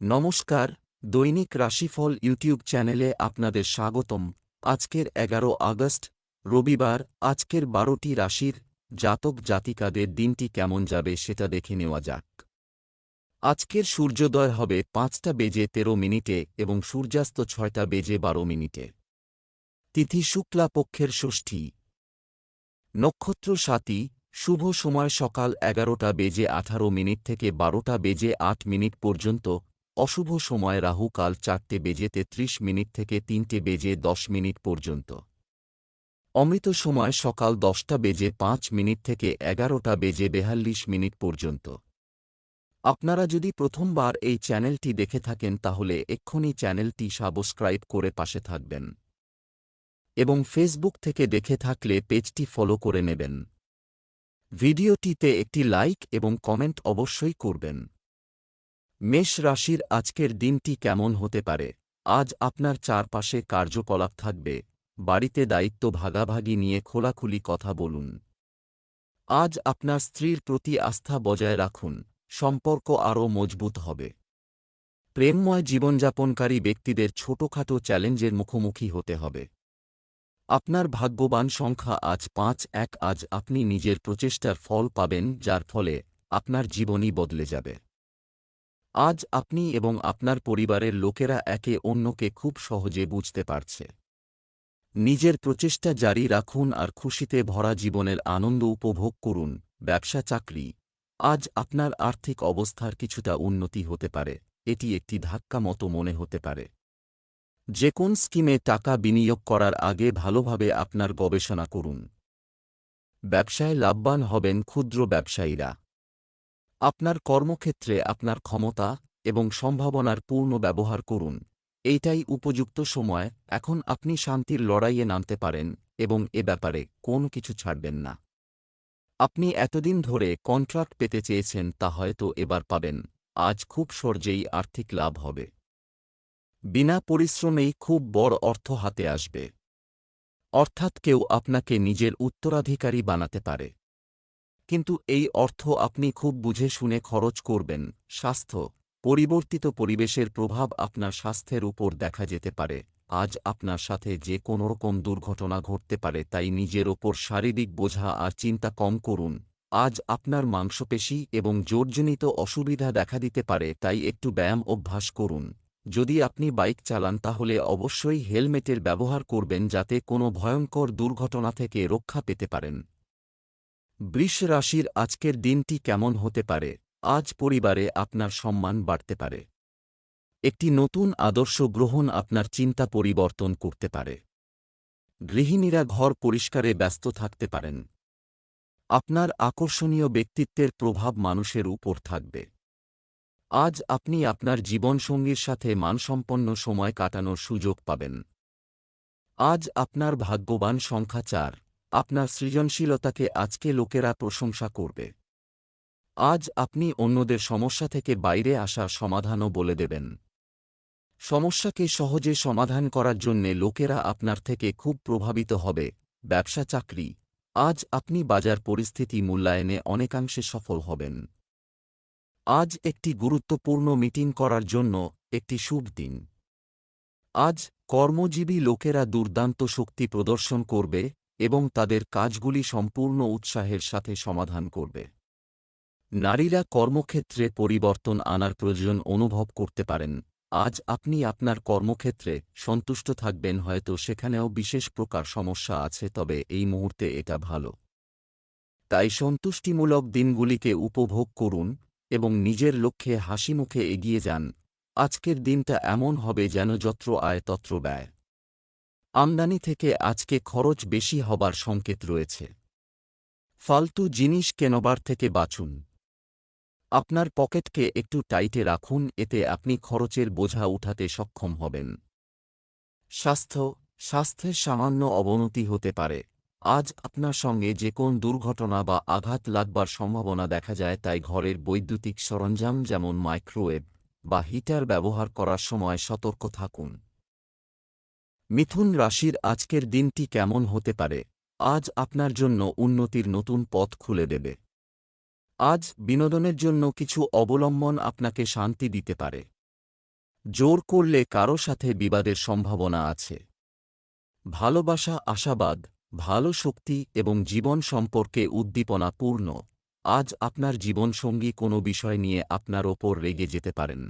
নমস্কার, দৈনিক রাশিফল ইউটিউব চ্যানেলে আপনাদের স্বাগতম। আজকের এগারো আগস্ট, রবিবার, আজকের বারোটি রাশির জাতক জাতিকাদের দিনটি কেমন যাবে সেটা দেখে নেওয়া যাক। আজকের সূর্যোদয় হবে পাঁচটা বেজে তেরো মিনিটে এবং সূর্যাস্ত ছয়টা বেজে বারো মিনিটে। তিথি শুক্লা পক্ষের ষষ্ঠী। নক্ষত্র সাতী শুভ সময় সকাল এগারোটা বেজে আঠারো মিনিট থেকে বারোটা বেজে আট মিনিট পর্যন্ত অশুভ সময় রাহু কাল চারটে বেজে তেত্রিশ মিনিট থেকে তিনটে বেজে দশ মিনিট পর্যন্ত। অমৃত সময় সকাল দশটা বেজে পাঁচ মিনিট থেকে এগারোটা বেজে বেহাল্লিশ মিনিট পর্যন্ত। আপনারা যদি প্রথমবার এই চ্যানেলটি দেখে থাকেন তাহলে এক্ষুনি চ্যানেলটি সাবস্ক্রাইব করে পাশে থাকবেন। এবং ফেসবুক থেকে দেখে থাকলে পেজটি ফলো করে নেবেন। ভিডিওটিতে একটি লাইক এবং কমেন্ট অবশ্যই করবেন। মেষ রাশির আজকের দিনটি কেমন হতে পারে? আজ আপনার চারপাশে কার্যকলাপ থাকবে। বাড়িতে দায়িত্ব ভাগাভাগি নিয়ে খোলাখুলি কথা বলুন। আজ আপনার স্ত্রীর প্রতি আস্থা বজায় রাখুন। সম্পর্ক আরও মজবুত হবে। প্রেমময় জীবনযাপনকারী ব্যক্তিদের ছোটখাটো চ্যালেঞ্জের মুখোমুখি হতে হবে। আপনার ভাগ্যবান সংখ্যা আজ পাঁচ এক আজ আপনি নিজের প্রচেষ্টার ফল পাবেন, যার ফলে আপনার জীবনই বদলে যাবে। আজ আপনি এবং আপনার পরিবারের লোকেরা একে অন্যকে খুব সহজে বুঝতে পারছে। নিজের প্রচেষ্টা জারি রাখুন আর খুশিতে ভরা জীবনের আনন্দ উপভোগ করুন, ব্যবসা, চাকরি। আজ আপনার আর্থিক অবস্থার কিছুটা উন্নতি হতে পারে, এটি একটি ধাক্কা মতো মনে হতে পারে। যে কোন স্কিমে টাকা বিনিয়োগ করার আগে ভালোভাবে আপনার গবেষণা করুন। ব্যবসায় লাভবান হবেন ক্ষুদ্র ব্যবসায়ীরা। আপনার কর্মক্ষেত্রে আপনার ক্ষমতা এবং সম্ভাবনার পূর্ণ ব্যবহার করুন। এইটাই উপযুক্ত সময়। এখন আপনি শান্তির লড়াইয়ে নামতে পারেন এবং এ ব্যাপারে কোনো কিছু ছাড়বেন না। আপনি এতদিন ধরে কন্ট্রাক্ট পেতে চেয়েছেন তা হয়তো এবার পাবেন। আজ খুব সহজেই আর্থিক লাভ হবে। বিনা পরিশ্রমেই খুব বড় অর্থ হাতে আসবে। অর্থাৎ কেউ আপনাকে নিজের উত্তরাধিকারী বানাতে পারে। কিন্তু এই অর্থ আপনি খুব বুঝে শুনে খরচ করবেন। স্বাস্থ্য। পরিবর্তিত পরিবেশের প্রভাব আপনার স্বাস্থ্যের উপর দেখা যেতে পারে। আজ আপনার সাথে যে কোনোরকম দুর্ঘটনা ঘটতে পারে তাই নিজের ওপর শারীরিক বোঝা আর চিন্তা কম করুন। আজ আপনার মাংসপেশি এবং জোরজনিত অসুবিধা দেখা দিতে পারে তাই একটু ব্যায়াম অভ্যাস করুন। যদি আপনি বাইক চালান তাহলে অবশ্যই হেলমেটের ব্যবহার করবেন যাতে কোনো ভয়ঙ্কর দুর্ঘটনা থেকে রক্ষা পেতে পারেন। বৃষ রাশির আজকের দিনটি কেমন হতে পারে? আজ পরিবারে আপনার সম্মান বাড়তে পারে। একটি নতুন আদর্শ গ্রহণ আপনার চিন্তা পরিবর্তন করতে পারে। গৃহিণীরা ঘর পরিষ্কারে ব্যস্ত থাকতে পারেন। আপনার আকর্ষণীয় ব্যক্তিত্বের প্রভাব মানুষের উপর থাকবে। আজ আপনি আপনার জীবনসঙ্গীর সাথে মানসম্পন্ন সময় কাটানোর সুযোগ পাবেন। আজ আপনার ভাগ্যবান সংখ্যা চার। আপনার সৃজনশীলতাকে আজকে লোকেরা প্রশংসা করবে। আজ আপনি অন্যদের সমস্যা থেকে বাইরে আসা সমাধানও বলে দেবেন। সমস্যাকে সহজে সমাধান করার জন্যে লোকেরা আপনার থেকে খুব প্রভাবিত হবে। ব্যবসা চাকরি। আজ আপনি বাজার পরিস্থিতি মূল্যায়নে অনেকাংশে সফল হবেন। আজ একটি গুরুত্বপূর্ণ মিটিং করার জন্য একটি শুভ দিন। আজ কর্মজীবী লোকেরা দুর্দান্ত শক্তি প্রদর্শন করবে এবং তাদের কাজগুলি সম্পূর্ণ উৎসাহের সাথে সমাধান করবে। নারীরা কর্মক্ষেত্রে পরিবর্তন আনার প্রয়োজন অনুভব করতে পারেন। আজ আপনি আপনার কর্মক্ষেত্রে সন্তুষ্ট থাকবেন, হয়তো সেখানেও বিশেষ প্রকার সমস্যা আছে, তবে এই মুহূর্তে এটা ভালো। তাই সন্তুষ্টিমূলক দিনগুলিকে উপভোগ করুন এবং নিজের লক্ষ্যে হাসিমুখে এগিয়ে যান। আজকের দিনটা এমন হবে যেন যত্র আয় তত্র ব্যয়। আমদানি থেকে আজকে খরচ বেশি হবার সংকেত রয়েছে। ফালতু জিনিস কেনবার থেকে বাঁচুন। আপনার পকেটকে একটু টাইটে রাখুন, এতে আপনি খরচের বোঝা উঠাতে সক্ষম হবেন। স্বাস্থ্য স্বাস্থ্যের সামান্য অবনতি হতে পারে। আজ আপনার সঙ্গে যে কোন দুর্ঘটনা বা আঘাত লাগবার সম্ভাবনা দেখা যায় তাই ঘরের বৈদ্যুতিক সরঞ্জাম যেমন মাইক্রোওয়েভ বা হিটার ব্যবহার করার সময় সতর্ক থাকুন। মিথুন রাশির আজকের দিনটি কেমন হতে পারে? আজ আপনার জন্য উন্নতির নতুন পথ খুলে দেবে। আজ বিনোদনের জন্য কিছু অবলম্বন আপনাকে শান্তি দিতে পারে। জোর করলে কারও সাথে বিবাদের সম্ভাবনা আছে। ভালোবাসা আশাবাদ, ভালো শক্তি এবং জীবন সম্পর্কে উদ্দীপনাপূর্ণ আজ আপনার জীবনসঙ্গী কোনো বিষয় নিয়ে আপনার ওপর রেগে যেতে পারেন।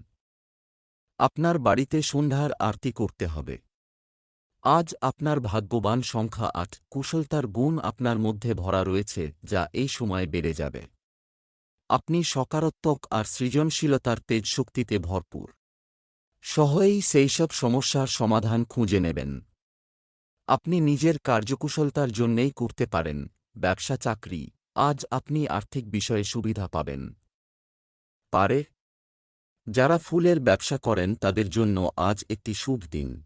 আপনার বাড়িতে সন্ধ্যার আরতি করতে হবে। আজ আপনার ভাগ্যবান সংখ্যা আট, কুশলতার গুণ আপনার মধ্যে ভরা রয়েছে, যা এই সময় বেড়ে যাবে। আপনি সকারাত্মক আর সৃজনশীলতার তেজ শক্তিতে ভরপুর সহজেই সেইসব সমস্যার সমাধান খুঁজে নেবেন। আপনি নিজের কার্যকুশলতার জন্যেই করতে পারেন, ব্যবসা, চাকরি, আজ আপনি আর্থিক বিষয়ে সুবিধা পাবেন। পারে? যারা ফুলের ব্যবসা করেন, তাদের জন্য আজ একটি শুভ দিন।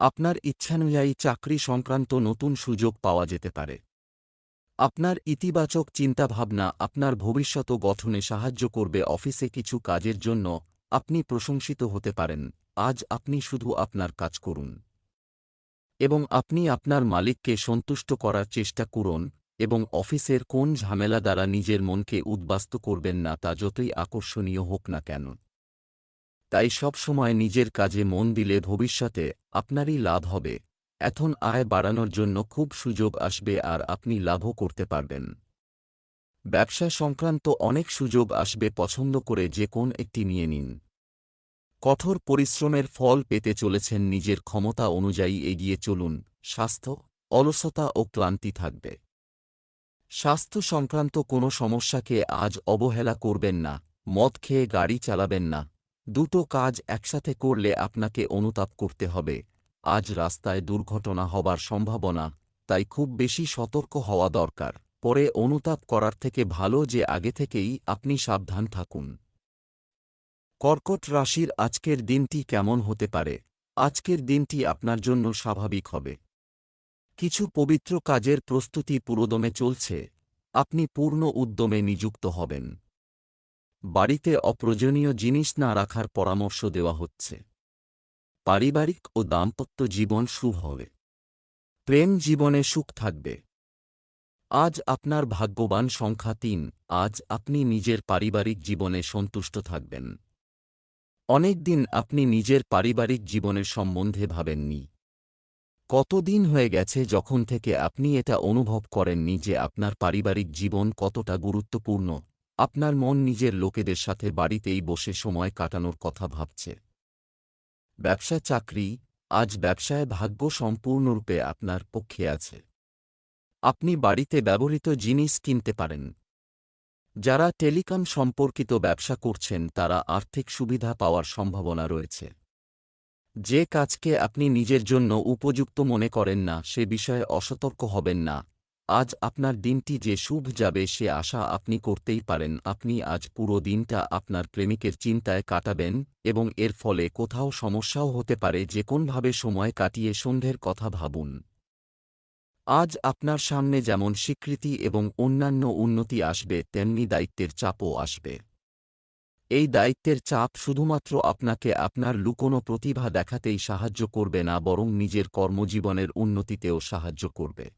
আপনার ইচ্ছানুযায়ী চাকরি সংক্রান্ত নতুন সুযোগ পাওয়া যেতে পারে। আপনার ইতিবাচক চিন্তাভাবনা আপনার ভবিষ্যৎ গঠনে সাহায্য করবে অফিসে কিছু কাজের জন্য, আপনি প্রশংসিত হতে পারেন, আজ আপনি শুধু আপনার কাজ করুন। এবং আপনি আপনার মালিককে সন্তুষ্ট করার চেষ্টা করুন, এবং অফিসের কোন ঝামেলা দ্বারা নিজের মনকে উদ্বাস্ত করবেন না তা যতই আকর্ষণীয় হোক না কেন। তাই সব সময় নিজের কাজে মন দিলে ভবিষ্যতে আপনারই লাভ হবে। এখন আয় বাড়ানোর জন্য খুব সুযোগ আসবে আর আপনি লাভও করতে পারবেন। ব্যবসা সংক্রান্ত অনেক সুযোগ আসবে, পছন্দ করে যে কোন একটি নিয়ে নিন। কঠোর পরিশ্রমের ফল পেতে চলেছেন, নিজের ক্ষমতা অনুযায়ী এগিয়ে চলুন। স্বাস্থ্য, অলসতা ও ক্লান্তি থাকবে। স্বাস্থ্য সংক্রান্ত কোনো সমস্যাকে আজ অবহেলা করবেন না, মদ খেয়ে গাড়ি চালাবেন না। দুটো কাজ একসাথে করলে আপনাকে অনুতাপ করতে হবে। আজ রাস্তায় দুর্ঘটনা হবার সম্ভাবনা, তাই খুব বেশি সতর্ক হওয়া দরকার। পরে অনুতাপ করার থেকে ভালো যে আগে থেকেই আপনি সাবধান থাকুন। কর্কট রাশির আজকের দিনটি কেমন হতে পারে? আজকের দিনটি আপনার জন্য স্বাভাবিক হবে। কিছু পবিত্র কাজের প্রস্তুতি পুরোদমে চলছে। আপনি পূর্ণ উদ্যমে নিযুক্ত হবেন। বাড়িতে অপ্রয়োজনীয় জিনিস না রাখার পরামর্শ দেওয়া হচ্ছে। পারিবারিক ও দাম্পত্য জীবন শুভ হবে। প্রেম জীবনে সুখ থাকবে। আজ আপনার ভাগ্যবান সংখ্যা তিন, আজ আপনি নিজের পারিবারিক জীবনে সন্তুষ্ট থাকবেন। অনেক দিন আপনি নিজের পারিবারিক জীবনের সম্বন্ধে ভাবেননি। কতদিন হয়ে গেছে যখন থেকে আপনি এটা অনুভব করেননি যে আপনার পারিবারিক জীবন কতটা গুরুত্বপূর্ণ। আপনার মন নিজের লোকেদের সাথে বাড়িতেই বসে সময় কাটানোর কথা ভাবছে। ব্যবসা চাকরি, আজ ব্যবসায় ভাগ্য সম্পূর্ণরূপে আপনার পক্ষে আছে। আপনি বাড়িতে ব্যবহৃত জিনিস কিনতে পারেন। যারা টেলিকম সম্পর্কিত ব্যবসা করছেন, তারা আর্থিক সুবিধা পাওয়ার সম্ভাবনা রয়েছে। যে কাজকে আপনি নিজের জন্য উপযুক্ত মনে করেন না, সে বিষয়ে অসতর্ক হবেন না। আজ আপনার দিনটি যে শুভ যাবে সে আশা আপনি করতেই পারেন। আপনি আজ পুরো দিনটা আপনার প্রেমিকের চিন্তায় কাটাবেন এবং এর ফলে কোথাও সমস্যাও হতে পারে, যে কোনভাবে সময় কাটিয়ে সন্ধ্যের কথা ভাবুন। আজ আপনার সামনে যেমন স্বীকৃতি এবং অন্যান্য উন্নতি আসবে, তেমনি দায়িত্বের চাপও আসবে। এই দায়িত্বের চাপ শুধুমাত্র আপনাকে আপনার লুকোনো প্রতিভা দেখাতেই সাহায্য করবে না, বরং নিজের কর্মজীবনের উন্নতিতেও সাহায্য করবে।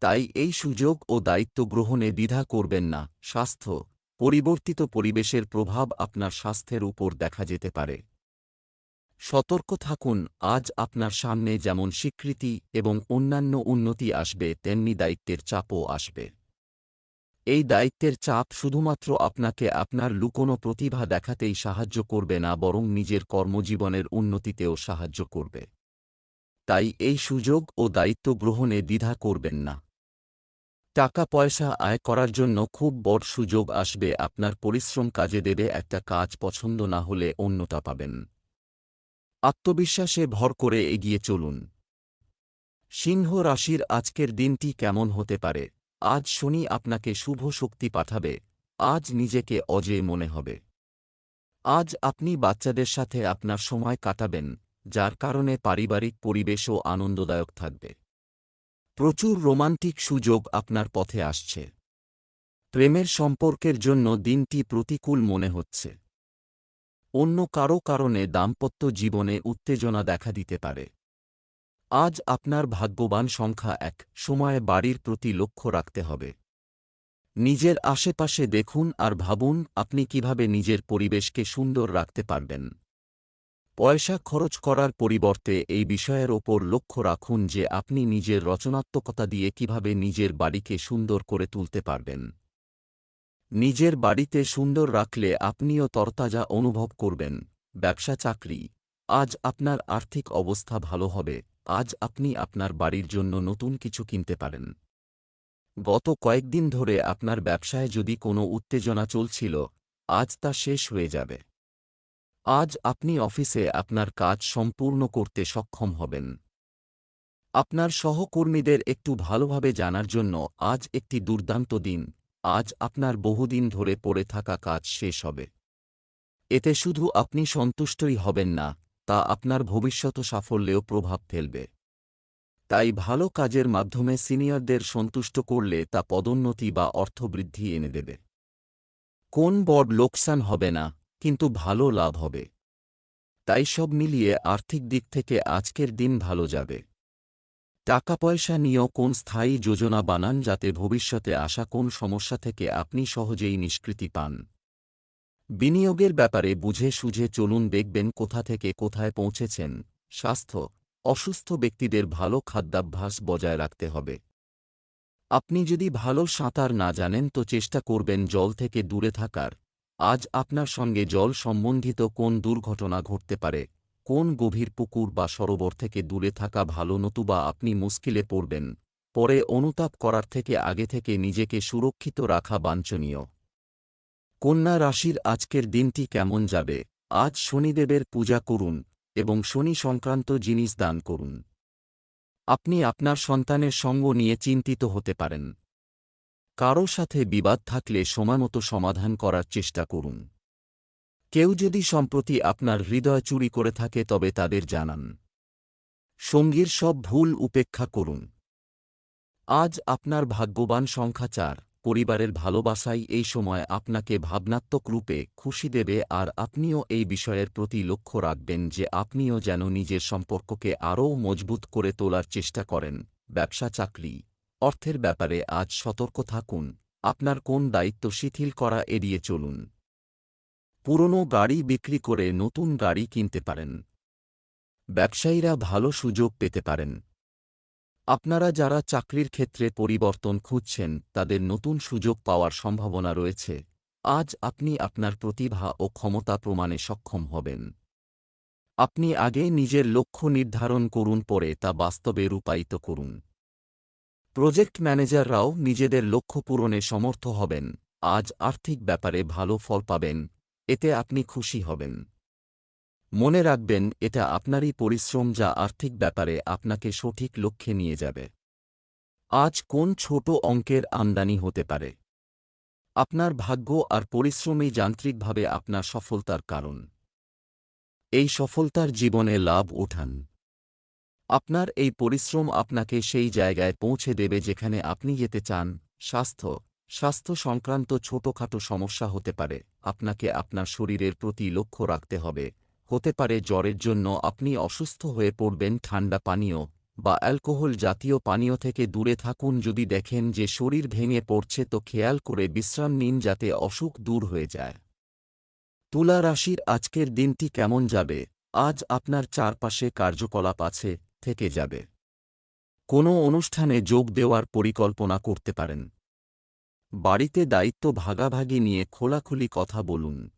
তাই এই সুযোগ ও দায়িত্ব গ্রহণে দ্বিধা করবেন না, স্বাস্থ্য, পরিবর্তিত পরিবেশের প্রভাব আপনার স্বাস্থ্যের উপর দেখা যেতে পারে। সতর্ক থাকুন, আজ আপনার সামনে যেমন স্বীকৃতি এবং অন্যান্য উন্নতি আসবে, তেমনি দায়িত্বের চাপও আসবে। এই দায়িত্বের চাপ শুধুমাত্র আপনাকে আপনার লুকোনো প্রতিভা দেখাতেই সাহায্য করবে না, বরং নিজের কর্মজীবনের উন্নতিতেও সাহায্য করবে। তাই এই সুযোগ ও দায়িত্ব গ্রহণে দ্বিধা করবেন না। টাকা পয়সা আয় করার জন্য খুব বড় সুযোগ আসবে, আপনার পরিশ্রম কাজে দেবে, একটা কাজ পছন্দ না হলে অন্যটা পাবেন। আত্মবিশ্বাসে ভর করে এগিয়ে চলুন। সিংহ রাশির আজকের দিনটি কেমন হতে পারে? আজ শনি আপনাকে শুভ শক্তি পাঠাবে, আজ নিজেকে অজেয় মনে হবে। আজ আপনি বাচ্চাদের সাথে আপনার সময় কাটাবেন, যার কারণে পারিবারিক পরিবেশও আনন্দদায়ক থাকবে। প্রচুর রোমান্টিক সুযোগ আপনার পথে আসছে। প্রেমের সম্পর্কের জন্য দিনটি প্রতিকূল মনে হচ্ছে। অন্য কারও কারণে দাম্পত্য জীবনে উত্তেজনা দেখা দিতে পারে। আজ আপনার ভাগ্যবান সংখ্যা এক, সময়ে বাড়ির প্রতি লক্ষ্য রাখতে হবে। নিজের আশেপাশে দেখুন আর ভাবুন আপনি কীভাবে নিজের পরিবেশকে সুন্দর রাখতে পারবেন। পয়সা খরচ করার পরিবর্তে এই বিষয়ের ওপর লক্ষ্য রাখুন যে আপনি নিজের রচনাত্মকতা দিয়ে কীভাবে নিজের বাড়িকে সুন্দর করে তুলতে পারবেন। নিজের বাড়িতে সুন্দর রাখলে আপনিও তরতাজা অনুভব করবেন। ব্যবসা চাকরি। আজ আপনার আর্থিক অবস্থা ভালো হবে। আজ আপনি আপনার বাড়ির জন্য নতুন কিছু কিনতে পারেন। গত কয়েকদিন ধরে আপনার ব্যবসায় যদি কোনো উত্তেজনা চলছিল, আজ তা শেষ হয়ে যাবে। আজ আপনি অফিসে আপনার কাজ সম্পূর্ণ করতে সক্ষম হবেন। আপনার সহকর্মীদের একটু ভালোভাবে জানার জন্য আজ একটি দুর্দান্ত দিন, আজ আপনার বহুদিন ধরে পড়ে থাকা কাজ শেষ হবে। এতে শুধু আপনি সন্তুষ্টই হবেন না, তা আপনার ভবিষ্যৎ সাফল্যেও প্রভাব ফেলবে। তাই ভালো কাজের মাধ্যমে সিনিয়রদের সন্তুষ্ট করলে তা পদোন্নতি বা অর্থবৃদ্ধি এনে দেবে। কোন বড় লোকসান হবে না কিন্তু ভালো লাভ হবে। তাই সব মিলিয়ে আর্থিক দিক থেকে আজকের দিন ভালো যাবে। টাকা পয়সা নিয়েও কোন স্থায়ী যোজনা বানান যাতে ভবিষ্যতে আসা কোন সমস্যা থেকে আপনি সহজেই নিষ্কৃতি পান। বিনিয়োগের ব্যাপারে বুঝে সুঝে চলুন দেখবেন কোথা থেকে কোথায় পৌঁছেছেন। স্বাস্থ্য, অসুস্থ ব্যক্তিদের ভালো খাদ্যাভ্যাস বজায় রাখতে হবে। আপনি যদি ভালো সাঁতার না জানেন তো চেষ্টা করবেন জল থেকে দূরে থাকার। আজ আপনার সঙ্গে জল সম্বন্ধিত কোন দুর্ঘটনা ঘটতে পারে, কোন গভীর পুকুর বা সরোবর থেকে দূরে থাকা ভালো নতুবা আপনি মুশকিলে পড়বেন, পরে অনুতাপ করার থেকে আগে থেকে নিজেকে সুরক্ষিত রাখা বাঞ্ছনীয়। কন্যা রাশির আজকের দিনটি কেমন যাবে, আজ শনিদেবের পূজা করুন এবং শনি সংক্রান্ত জিনিস দান করুন। আপনি আপনার সন্তানের সঙ্গ নিয়ে চিন্তিত হতে পারেন। কারও সাথে বিবাদ থাকলে সময়মতো সমাধান করার চেষ্টা করুন। কেউ যদি সম্প্রতি আপনার হৃদয় চুরি করে থাকে তবে তাদের জানান। সঙ্গীর সব ভুল উপেক্ষা করুন। আজ আপনার ভাগ্যবান সংখ্যা চার, পরিবারের ভালোবাসাই এই সময় আপনাকে ভাবনাত্মক রূপে খুশি দেবে আর আপনিও এই বিষয়ের প্রতি লক্ষ্য রাখবেন যে আপনিও যেন নিজের সম্পর্ককে আরও মজবুত করে তোলার চেষ্টা করেন। ব্যবসা চাকরি অর্থের ব্যাপারে আজ সতর্ক থাকুন, আপনার কোন দায়িত্ব শিথিল করা এড়িয়ে চলুন। পুরনো গাড়ি বিক্রি করে নতুন গাড়ি কিনতে পারেন। ব্যবসায়ীরা ভালো সুযোগ পেতে পারেন। আপনারা যারা চাকরির ক্ষেত্রে পরিবর্তন খুঁজছেন, তাদের নতুন সুযোগ পাওয়ার সম্ভাবনা রয়েছে। আজ আপনি আপনার প্রতিভা ও ক্ষমতা প্রমাণে সক্ষম হবেন। আপনি আগে নিজের লক্ষ্য নির্ধারণ করুন, পরে তা বাস্তবে রূপায়িত করুন। প্রজেক্ট ম্যানেজাররাও নিজেদের লক্ষ্য পূরণে সমর্থ হবেন। আজ আর্থিক ব্যাপারে ভালো ফল পাবেন। এতে আপনি খুশি হবেন। মনে রাখবেন, এটা আপনারই পরিশ্রম যা আর্থিক ব্যাপারে আপনাকে সঠিক লক্ষ্যে নিয়ে যাবে। আজ কোন ছোট অঙ্কের আমদানি হতে পারে? আপনার ভাগ্য আর পরিশ্রমই যান্ত্রিকভাবে আপনার সফলতার কারণ। এই সফলতার জীবনে লাভ ওঠান। আপনার এই পরিশ্রম আপনাকে সেই জায়গায় পৌঁছে দেবে যেখানে আপনি যেতে চান। স্বাস্থ্য। স্বাস্থ্য সংক্রান্ত ছোটখাটো সমস্যা হতে পারে। আপনাকে আপনার শরীরের প্রতি লক্ষ্য রাখতে হবে। হতে পারে জ্বরের জন্য আপনি অসুস্থ হয়ে পড়বেন ঠান্ডা পানীয় বা অ্যালকোহল জাতীয় পানীয় থেকে দূরে থাকুন যদি দেখেন যে শরীর ভেঙে পড়ছে তো খেয়াল করে বিশ্রাম নিন যাতে অসুখ দূর হয়ে যায়। তুলা রাশির আজকের দিনটি কেমন যাবে? আজ আপনার চারপাশে কার্যকলাপ আছে। থেকে যাবে। কোনো অনুষ্ঠানে যোগ দেওয়ার পরিকল্পনা করতে পারেন। বাড়িতে দায়িত্ব ভাগাভাগি নিয়ে খোলাখুলি কথা বলুন।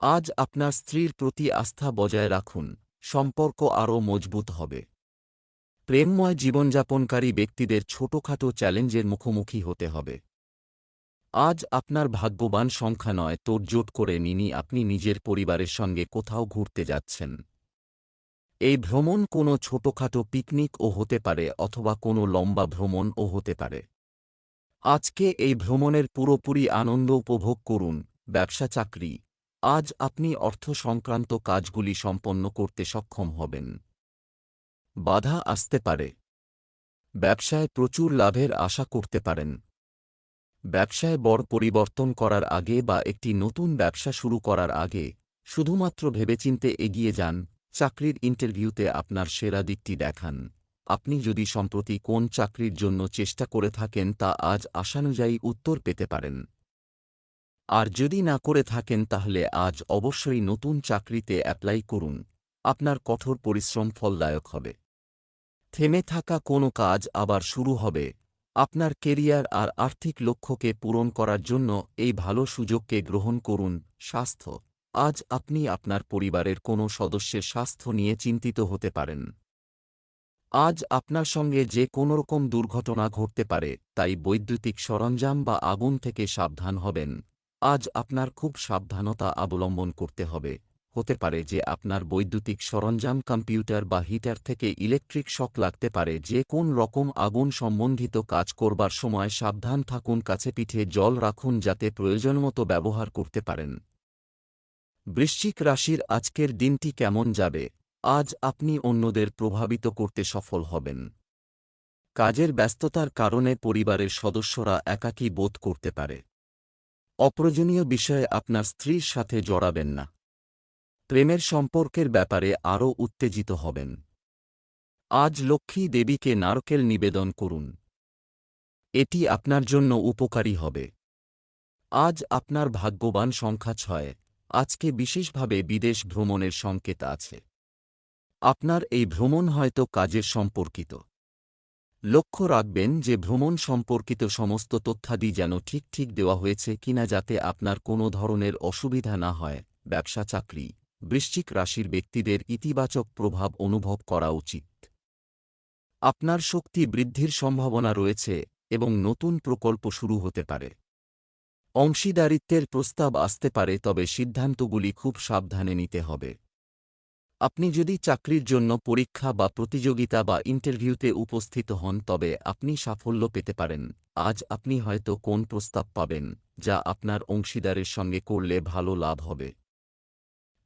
আজ আপনার স্ত্রীর প্রতি আস্থা বজায় রাখুন, সম্পর্ক আরও মজবুত হবে। প্রেমময় জীবনযাপনকারী ব্যক্তিদের ছোটখাটো চ্যালেঞ্জের মুখোমুখি হতে হবে। আজ আপনার ভাগ্যবান সংখ্যা নয় তোড়জোট করে নিনি আপনি নিজের পরিবারের সঙ্গে কোথাও ঘুরতে যাচ্ছেন। এই ভ্রমণ কোনো ছোটখাটো পিকনিকও হতে পারে অথবা কোনো লম্বা ভ্রমণও হতে পারে। আজকে এই ভ্রমণের পুরোপুরি আনন্দ উপভোগ করুন, ব্যবসা চাকরি। আজ আপনি অর্থ সংক্রান্ত কাজগুলি সম্পন্ন করতে সক্ষম হবেন। বাধা আসতে পারে। ব্যবসায় প্রচুর লাভের আশা করতে পারেন। ব্যবসায় বড় পরিবর্তন করার আগে বা একটি নতুন ব্যবসা শুরু করার আগে শুধুমাত্র ভেবেচিন্তে এগিয়ে যান চাকরির ইন্টারভিউতে আপনার সেরা দিকটি দেখান। আপনি যদি সম্প্রতি কোন চাকরির জন্য চেষ্টা করে থাকেন তা আজ আশানুযায়ী উত্তর পেতে পারেন। আর যদি না করে থাকেন তাহলে আজ অবশ্যই নতুন চাকরিতে অ্যাপ্লাই করুন। আপনার কঠোর পরিশ্রম ফলদায়ক হবে। থেমে থাকা কোনো কাজ আবার শুরু হবে। আপনার কেরিয়ার আর আর্থিক লক্ষ্যকে পূরণ করার জন্য এই ভালো সুযোগকে গ্রহণ করুন। স্বাস্থ্য। আজ আপনি আপনার পরিবারের কোনো সদস্যের স্বাস্থ্য নিয়ে চিন্তিত হতে পারেন। আজ আপনার সঙ্গে যে কোনোরকম দুর্ঘটনা ঘটতে পারে, তাই বৈদ্যুতিক সরঞ্জাম বা আগুন থেকে সাবধান হবেন। আজ আপনার খুব সাবধানতা অবলম্বন করতে হবে। হতে পারে যে আপনার বৈদ্যুতিক সরঞ্জাম, কম্পিউটার বা হিটার থেকে ইলেকট্রিক শক লাগতে পারে, যে কোন রকম আগুন সম্বন্ধিত কাজ করবার সময় সাবধান থাকুন, কাছে পিঠে জল রাখুন যাতে প্রয়োজনমতো ব্যবহার করতে পারেন। বৃশ্চিক রাশির আজকের দিনটি কেমন যাবে? আজ আপনি অন্যদের প্রভাবিত করতে সফল হবেন। কাজের ব্যস্ততার কারণে পরিবারের সদস্যরা একাকী বোধ করতে পারে। অপ্রয়োজনীয় বিষয়ে আপনার স্ত্রীর সাথে জড়াবেন না। প্রেমের সম্পর্কের ব্যাপারে আরও উত্তেজিত হবেন। আজ লক্ষ্মী দেবীকে নারকেল নিবেদন করুন। এটি আপনার জন্য উপকারী হবে। আজ আপনার ভাগ্যবান সংখ্যা ছয়। আজকে বিশেষভাবে বিদেশ ভ্রমণের সংকেত আছে। আপনার এই ভ্রমণ হয়তো কাজের সম্পর্কিত। লক্ষ্য রাখবেন যে ভ্রমণ সম্পর্কিত সমস্ত তথ্যাদি যেন ঠিক ঠিক দেওয়া হয়েছে কিনা যাতে আপনার কোনো ধরনের অসুবিধা না হয়, ব্যবসা, চাকরি, বৃশ্চিক রাশির ব্যক্তিদের ইতিবাচক প্রভাব অনুভব করা উচিত। আপনার শক্তি বৃদ্ধির সম্ভাবনা রয়েছে এবং নতুন প্রকল্প শুরু হতে পারে। অংশীদারিত্বের প্রস্তাব আসতে পারে, তবে সিদ্ধান্তগুলি খুব সাবধানে নিতে হবে। আপনি যদি চাকরির জন্য পরীক্ষা বা প্রতিযোগিতা বা ইন্টারভিউতে উপস্থিত হন, তবে আপনি সাফল্য পেতে পারেন। আজ আপনি হয়তো কোন প্রস্তাব পাবেন, যা আপনার অংশীদারের সঙ্গে করলে ভালো লাভ হবে।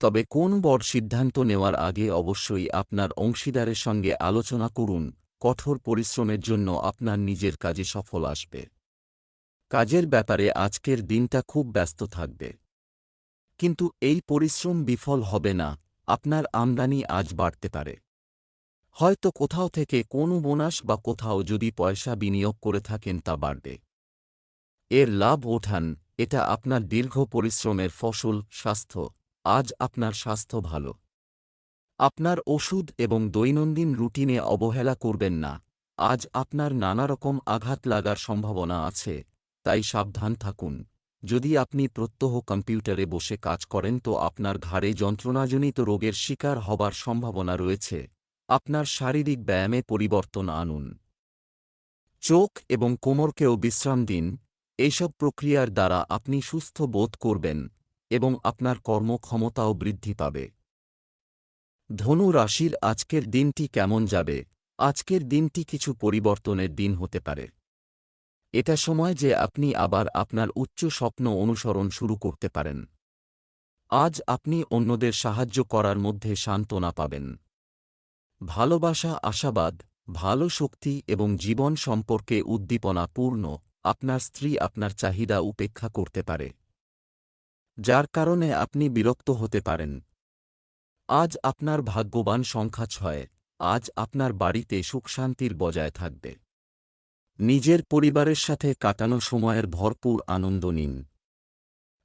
তবে কোন বড় সিদ্ধান্ত নেওয়ার আগে অবশ্যই আপনার অংশীদারের সঙ্গে আলোচনা করুন। কঠোর পরিশ্রমের জন্য আপনার নিজের কাজে সফল আসবে। কাজের ব্যাপারে আজকের দিনটা খুব ব্যস্ত থাকবে। কিন্তু এই পরিশ্রম বিফল হবে না, আপনার আমদানি আজ বাড়তে পারে। হয়তো কোথাও থেকে কোনো বোনাস বা কোথাও যদি পয়সা বিনিয়োগ করে থাকেন তা বাড়বে। এর লাভ ওঠান, এটা আপনার দীর্ঘ পরিশ্রমের ফসল, স্বাস্থ্য, আজ আপনার স্বাস্থ্য ভালো। আপনার ওষুধ এবং দৈনন্দিন রুটিনে অবহেলা করবেন না, আজ আপনার নানা রকম আঘাত লাগার সম্ভাবনা আছে। তাই সাবধান থাকুন। যদি আপনি প্রত্যহ কম্পিউটারে বসে কাজ করেন তো আপনার ঘাড়ে যন্ত্রণাজনিত রোগের শিকার হবার সম্ভাবনা রয়েছে। আপনার শারীরিক ব্যায়ামে পরিবর্তন আনুন। চোখ এবং কোমরকেও বিশ্রাম দিন। এইসব প্রক্রিয়ার দ্বারা আপনি সুস্থ বোধ করবেন এবং আপনার কর্মক্ষমতাও বৃদ্ধি পাবে। ধনু রাশির আজকের দিনটি কেমন যাবে? আজকের দিনটি কিছু পরিবর্তনের দিন হতে পারে। এটা সময় যে আপনি আবার আপনার উচ্চ স্বপ্ন অনুসরণ শুরু করতে পারেন। আজ আপনি অন্যদের সাহায্য করার মধ্যে সান্ত্বনা পাবেন। ভালোবাসা, আশাবাদ, ভালো শক্তি এবং জীবন সম্পর্কে উদ্দীপনা পূর্ণ আপনার স্ত্রী আপনার চাহিদা উপেক্ষা করতে পারে। যার কারণে আপনি বিরক্ত হতে পারেন। আজ আপনার ভাগ্যবান সংখ্যা ছয়, আজ আপনার বাড়িতে সুখশান্তির বজায় থাকবে। নিজের পরিবারের সাথে কাটানো সময়ের ভরপুর আনন্দ নিন।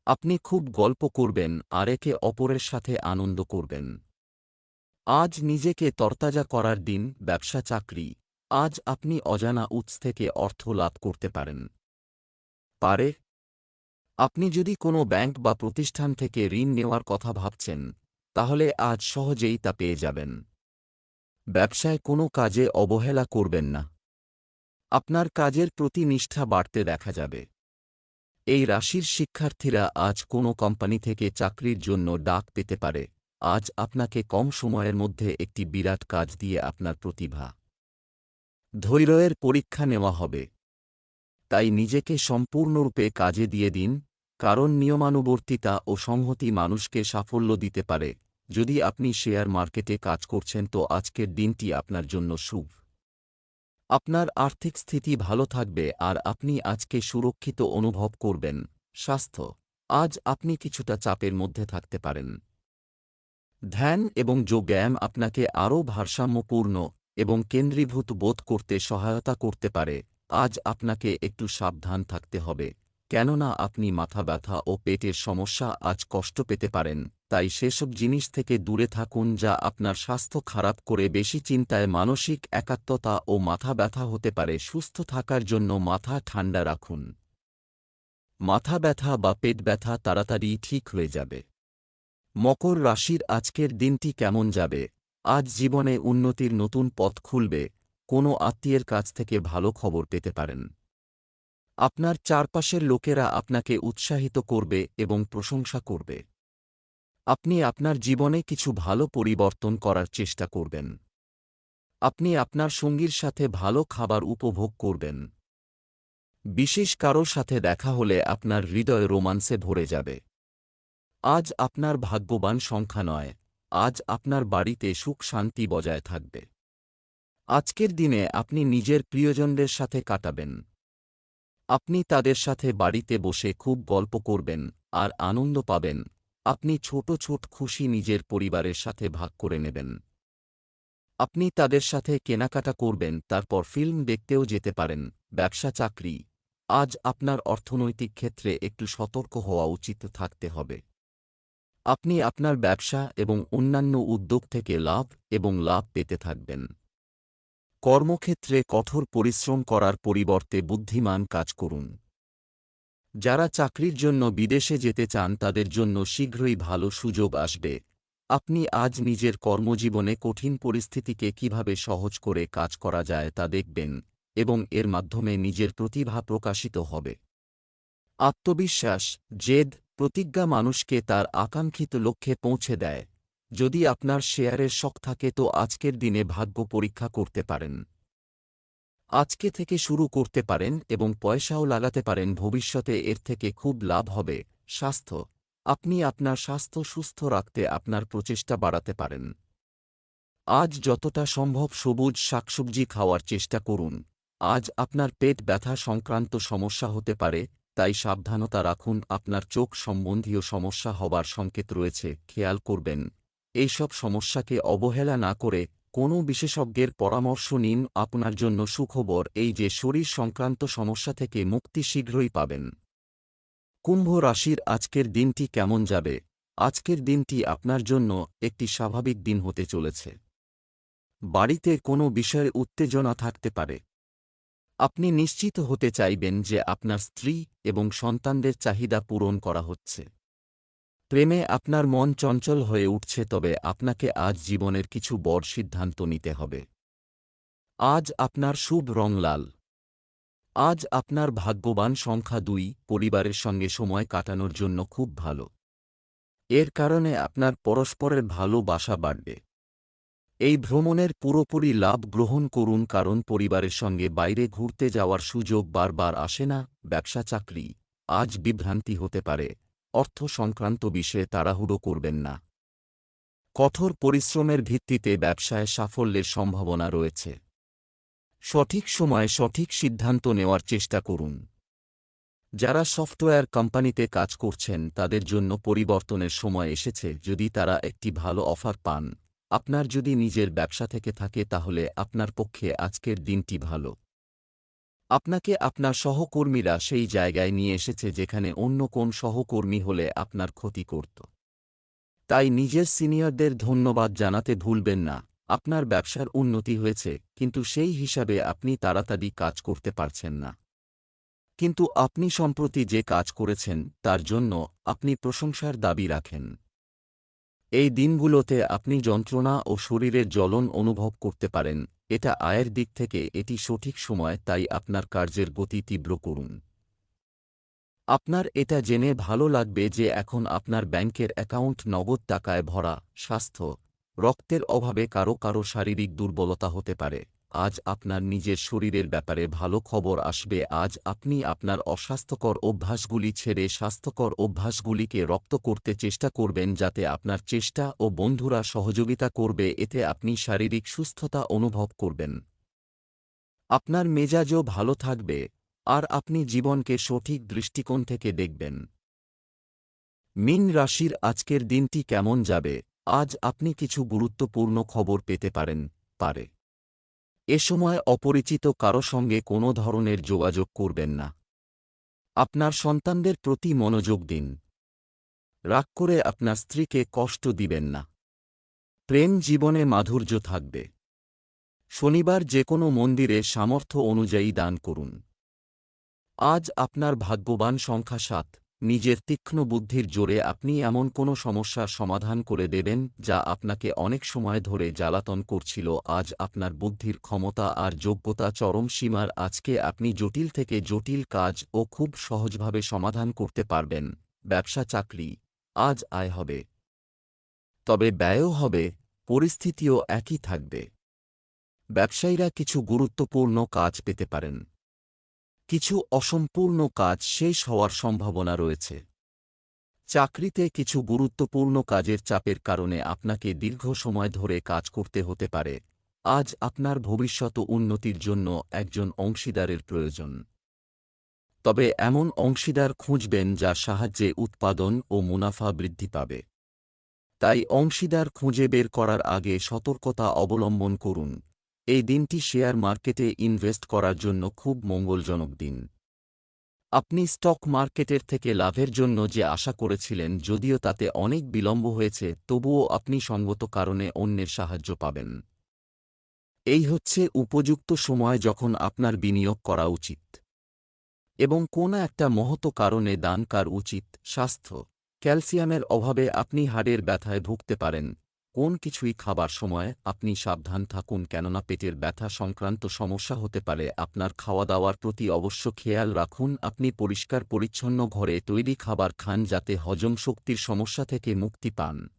আপনি খুব গল্প করবেন আর একে অপরের সাথে আনন্দ করবেন। আজ নিজেকে তরতাজা করার দিন, ব্যবসা চাকরি। আজ আপনি অজানা উৎস থেকে অর্থ লাভ করতে পারেন। পারে। আপনি যদি কোনো ব্যাংক বা প্রতিষ্ঠান থেকে ঋণ নেওয়ার কথা ভাবছেন, তাহলে আজ সহজেই তা পেয়ে যাবেন। ব্যবসায় কোনো কাজে অবহেলা করবেন না। আপনার কাজের প্রতি নিষ্ঠা বাড়তে দেখা যাবে। এই রাশির শিক্ষার্থীরা আজ কোনো কোম্পানি থেকে চাকরির জন্য ডাক পেতে পারে। আজ আপনাকে কম সময়ের মধ্যে একটি বিরাট কাজ দিয়ে আপনার প্রতিভা ধৈর্যের পরীক্ষা নেওয়া হবে। তাই নিজেকে সম্পূর্ণরূপে কাজে দিয়ে দিন, কারণ নিয়মানুবর্তিতা ও সংহতি মানুষকে সাফল্য দিতে পারে। যদি আপনি শেয়ার মার্কেটে কাজ করছেন তো আজকের দিনটি আপনার জন্য শুভ। আপনার আর্থিক স্থিতি ভালো থাকবে আর আপনি আজকে সুরক্ষিত অনুভব করবেন। স্বাস্থ্য। আজ আপনি কিছুটা চাপের মধ্যে থাকতে পারেন। ধ্যান এবং যোগব্যায়াম আপনাকে আরও ভারসাম্যপূর্ণ এবং কেন্দ্রীভূত বোধ করতে সহায়তা করতে পারে। আজ আপনাকে একটু সাবধান থাকতে হবে। কেননা আপনি মাথা ব্যথা ও পেটের সমস্যা আজ কষ্ট পেতে পারেন। তাই সেসব জিনিস থেকে দূরে থাকুন যা আপনার স্বাস্থ্য খারাপ করে বেশি চিন্তায় মানসিক একাত্মতা ও মাথা ব্যথা হতে পারে। সুস্থ থাকার জন্য মাথা ঠান্ডা রাখুন। মাথা ব্যথা বা পেট ব্যথা তাড়াতাড়ি ঠিক হয়ে যাবে। মকর রাশির আজকের দিনটি কেমন যাবে? আজ জীবনে উন্নতির নতুন পথ খুলবে। কোনো আত্মীয়ের কাছ থেকে ভালো খবর পেতে পারেন। আপনার চারপাশের লোকেরা আপনাকে উৎসাহিত করবে এবং প্রশংসা করবে। আপনি আপনার জীবনে কিছু ভালো পরিবর্তন করার চেষ্টা করবেন। আপনি আপনার সঙ্গীর সাথে ভালো খাবার উপভোগ করবেন। বিশেষ কারোর সাথে দেখা হলে আপনার হৃদয় রোমান্সে ভরে যাবে। আজ আপনার ভাগ্যবান সংখ্যা নয়, আজ আপনার বাড়িতে সুখ শান্তি বজায় থাকবে। আজকের দিনে আপনি নিজের প্রিয়জনদের সাথে কাটাবেন। আপনি তাদের সাথে বাড়িতে বসে খুব গল্প করবেন আর আনন্দ পাবেন। আপনি ছোট ছোট খুশি নিজের পরিবারের সাথে ভাগ করে নেবেন। আপনি তাদের সাথে কেনাকাটা করবেন, তারপর ফিল্ম দেখতেও যেতে পারেন, ব্যবসা, চাকরি। আজ আপনার অর্থনৈতিক ক্ষেত্রে একটু সতর্ক হওয়া উচিত থাকতে হবে। আপনি আপনার ব্যবসা এবং অন্যান্য উদ্যোগ থেকে লাভ এবং লাভ পেতে থাকবেন। কর্মক্ষেত্রে কঠোর পরিশ্রম করার পরিবর্তে বুদ্ধিমান কাজ করুন। যারা চাকরির জন্য বিদেশে যেতে চান তাদের জন্য শীঘ্রই ভালো সুযোগ আসবে। আপনি আজ নিজের কর্মজীবনে কঠিন পরিস্থিতিকে কীভাবে সহজ করে কাজ করা যায় তা দেখবেন এবং এর মাধ্যমে নিজের প্রতিভা প্রকাশিত হবে। আত্মবিশ্বাস, জেদ, প্রতিজ্ঞা মানুষকে তার আকাঙ্ক্ষিত লক্ষ্যে পৌঁছে দেয়। যদি আপনার শেয়ারের শখ থাকে তো আজকের দিনে ভাগ্য পরীক্ষা করতে পারেন। আজকে থেকে শুরু করতে পারেন এবং পয়সাও লাগাতে পারেন ভবিষ্যতে এর থেকে খুব লাভ হবে। স্বাস্থ্য। আপনি আপনার স্বাস্থ্য সুস্থ রাখতে আপনার প্রচেষ্টা বাড়াতে পারেন। আজ যতটা সম্ভব সবুজ শাকসবজি খাওয়ার চেষ্টা করুন। আজ আপনার পেট ব্যথা সংক্রান্ত সমস্যা হতে পারে, তাই সাবধানতা রাখুন, আপনার চোখ সম্বন্ধীয় সমস্যা হবার সংকেত রয়েছে, খেয়াল করবেন। এইসব সমস্যাকে অবহেলা না করে কোনো বিশেষজ্ঞের পরামর্শ নিন, আপনার জন্য সুখবর এই যে শরীর সংক্রান্ত সমস্যা থেকে মুক্তি শীঘ্রই পাবেন। কুম্ভ রাশির আজকের দিনটি কেমন যাবে? আজকের দিনটি আপনার জন্য একটি স্বাভাবিক দিন হতে চলেছে। বাড়িতে কোনো বিষয়ে উত্তেজনা থাকতে পারে। আপনি নিশ্চিত হতে চাইবেন যে আপনার স্ত্রী এবং সন্তানদের চাহিদা পূরণ করা হচ্ছে। প্রেমে আপনার মন চঞ্চল হয়ে উঠছে, তবে আপনাকে আজ জীবনের কিছু বড় সিদ্ধান্ত নিতে হবে। আজ আপনার শুভ রং লাল। আজ আপনার ভাগ্যবান সংখ্যা দুই, পরিবারের সঙ্গে সময় কাটানোর জন্য খুব ভালো। এর কারণে আপনার পরস্পরের ভালোবাসা বাড়বে। এই ভ্রমণের পুরোপুরি লাভ গ্রহণ করুন, কারণ পরিবারের সঙ্গে বাইরে ঘুরতে যাওয়ার সুযোগ বারবার আসে না, ব্যবসা, চাকরি, আজ বিভ্রান্তি হতে পারে। অর্থ সংক্রান্ত বিষয়ে তাড়াহুড়ো করবেন না। কঠোর পরিশ্রমের ভিত্তিতে ব্যবসায় সাফল্যের সম্ভাবনা রয়েছে। সঠিক সময়ে সঠিক সিদ্ধান্ত নেওয়ার চেষ্টা করুন। যারা সফটওয়্যার কোম্পানিতে কাজ করছেন, তাদের জন্য পরিবর্তনের সময় এসেছে যদি তারা একটি ভালো অফার পান। আপনার যদি নিজের ব্যবসা থেকে থাকে, তাহলে আপনার পক্ষে আজকের দিনটি ভালো। আপনাকে আপনার সহকর্মীরা সেই জায়গায় নিয়ে এসেছে যেখানে অন্য কোন সহকর্মী হলে আপনার ক্ষতি করত। তাই নিজের সিনিয়রদের ধন্যবাদ জানাতে ভুলবেন না, আপনার ব্যবসার উন্নতি হয়েছে, কিন্তু সেই হিসাবে আপনি তাড়াতাড়ি কাজ করতে পারছেন না। কিন্তু আপনি সম্প্রতি যে কাজ করেছেন, তার জন্য আপনি প্রশংসার দাবি রাখেন। এই দিনগুলোতে আপনি যন্ত্রণা ও শরীরের জ্বলন অনুভব করতে পারেন, এটা আয়ের দিক থেকে এটি সঠিক সময়, তাই আপনার কার্যের গতি তীব্র করুন। আপনার এটা জেনে ভালো লাগবে যে এখন আপনার ব্যাংকের অ্যাকাউন্ট নগদ টাকায় ভরা, স্বাস্থ্য, রক্তের অভাবে কারও কারও শারীরিক দুর্বলতা হতে পারে। আজ আপনার নিজের শরীরের ব্যাপারে ভালো খবর আসবে। আজ আপনি আপনার অস্বাস্থ্যকর অভ্যাসগুলি ছেড়ে স্বাস্থ্যকর অভ্যাসগুলিকে রপ্ত করতে চেষ্টা করবেন যাতে আপনার চেষ্টা ও বন্ধুরা সহযোগিতা করবে, এতে আপনি শারীরিক সুস্থতা অনুভব করবেন। আপনার মেজাজও ভালো থাকবে, আর আপনি জীবনকে সঠিক দৃষ্টিকোণ থেকে দেখবেন। মিন রাশির আজকের দিনটি কেমন যাবে? আজ আপনি কিছু গুরুত্বপূর্ণ খবর পেতে পারেন, পারে। এ সময় অপরিচিত কারও সঙ্গে কোনো ধরনের যোগাযোগ করবেন না। আপনার সন্তানদের প্রতি মনোযোগ দিন। রাগ করে আপনার স্ত্রীকে কষ্ট দিবেন না। প্রেম জীবনে মাধুর্য থাকবে। শনিবার যে কোনো মন্দিরে সামর্থ্য অনুযায়ী দান করুন। আজ আপনার ভাগ্যবান সংখ্যা সাত। নিজের তীক্ষ্ণ বুদ্ধির জোরে আপনি এমন কোনো সমস্যার সমাধান করে দেবেন যা আপনাকে অনেক সময় ধরে জ্বালাতন করছিল। আজ আপনার বুদ্ধির ক্ষমতা আর যোগ্যতা চরম সীমার। আজকে আপনি জটিল থেকে জটিল কাজ ও খুব সহজভাবে সমাধান করতে পারবেন। ব্যবসা, চাকরি, আজ আয় হবে। তবে ব্যয়ও হবে, পরিস্থিতিও একই থাকবে। ব্যবসায়ীরা কিছু গুরুত্বপূর্ণ কাজ পেতে পারেন। কিছু অসম্পূর্ণ কাজ শেষ হওয়ার সম্ভাবনা রয়েছে। চাকরিতে কিছু গুরুত্বপূর্ণ কাজের চাপের কারণে আপনাকে দীর্ঘ সময় ধরে কাজ করতে হতে পারে। আজ আপনার ভবিষ্যৎ উন্নতির জন্য একজন অংশীদারের প্রয়োজন। তবে এমন অংশীদার খুঁজবেন যার সাহায্যে উৎপাদন ও মুনাফা বৃদ্ধি পাবে। তাই অংশীদার খুঁজে বের করার আগে সতর্কতা অবলম্বন করুন। এই দিনটি শেয়ার মার্কেটে ইনভেস্ট করার জন্য খুব মঙ্গলজনক দিন। আপনি স্টক মার্কেটের থেকে লাভের জন্য যে আশা করেছিলেন যদিও তাতে অনেক বিলম্ব হয়েছে, তবুও আপনি সঙ্গত কারণে অন্যের সাহায্য পাবেন। এই হচ্ছে উপযুক্ত সময় যখন আপনার বিনিয়োগ করা উচিত। এবং কোন একটা মহত কারণে দান কার উচিত। স্বাস্থ্য, ক্যালসিয়ামের অভাবে আপনি হাড়ের ব্যথায় ভুগতে পারেন। কোন কিছুই খাবার সময় আপনি সাবধান থাকুন কেননা পেটের ব্যথা সংক্রান্ত সমস্যা হতে পারে। আপনার খাওয়া দাওয়ার প্রতি অবশ্য খেয়াল রাখুন, আপনি পরিষ্কার পরিচ্ছন্ন ঘরে তৈরি খাবার খান যাতে হজম শক্তির সমস্যা থেকে মুক্তি পান।